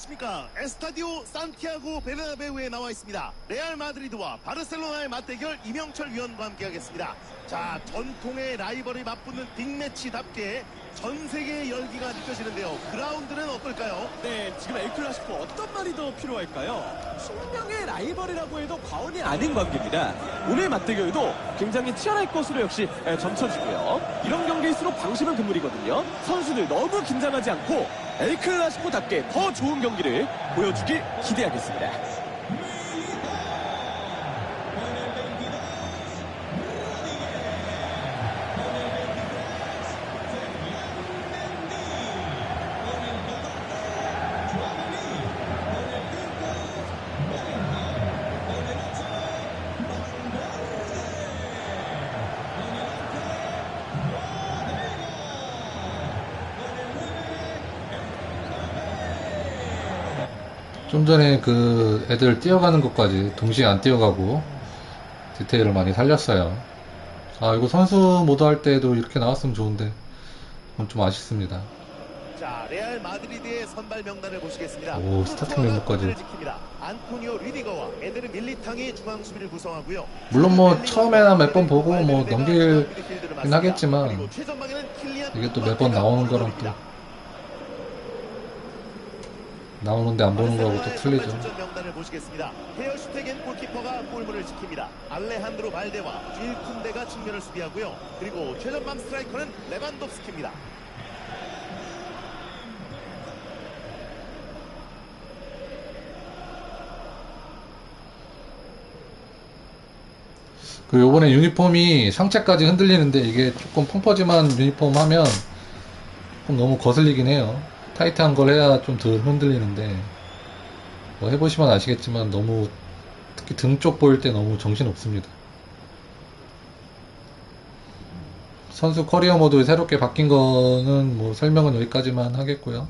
안녕하십니까. 에스타디오 산티아고 베르나베우에 나와 있습니다. 레알 마드리드와 바르셀로나의 맞대결 이명철 위원과 함께하겠습니다. 자, 전통의 라이벌이 맞붙는 빅매치답게 전 세계의 열기가 느껴지는데요. 그라운드는 어떨까요? 네, 지금 엘클라시코 어떤 말이 더 필요할까요? 숙명의 라이벌이라고 해도 과언이 아닌 관계입니다. 오늘 맞대결도 굉장히 치열할 것으로 역시 에, 점쳐지고요. 이런 경기일수록 방심은 금물이거든요. 선수들 너무 긴장하지 않고 엘클라시코답게 더 좋은 경기를 보여주길 기대하겠습니다. 좀 전에 그 애들 뛰어가는 것까지 동시에 안 뛰어가고 디테일을 많이 살렸어요. 아, 이거 선수 모드 할 때도 이렇게 나왔으면 좋은데, 그건 좀 아쉽습니다. 자, 레알 마드리드의 선발 명단을 보시겠습니다. 오, 스타팅 멤버까지. 안토니오 리디거와 에드르 밀리탕이 중앙 수비를 구성하고요. 물론 뭐 처음에나 몇 번 보고 뭐 발베르데가 넘길 중앙 미드필드를 맡습니다. 하겠지만 이게 또 음바페가 매번 나오는 거랑 또. 나오는데 안 보는 거하고 또 틀리죠. 명단을 보시겠습니다. 헤어슈테겐 골키퍼가 골문을 지킵니다. 알레한드로 발데와 질 쿤데가 측면을 수비하고요. 그리고 최전방 스트라이커는 레반도프스키입니다. 그 요번에 유니폼이 상체까지 흔들리는데 이게 조금 펑퍼짐한 유니폼 하면 좀 너무 거슬리긴 해요. 타이트한 걸 해야 좀 덜 흔들리는데 뭐 해보시면 아시겠지만 너무 특히 등 쪽 보일 때 너무 정신 없습니다. 선수 커리어 모드 새롭게 바뀐 거는 뭐 설명은 여기까지만 하겠고요.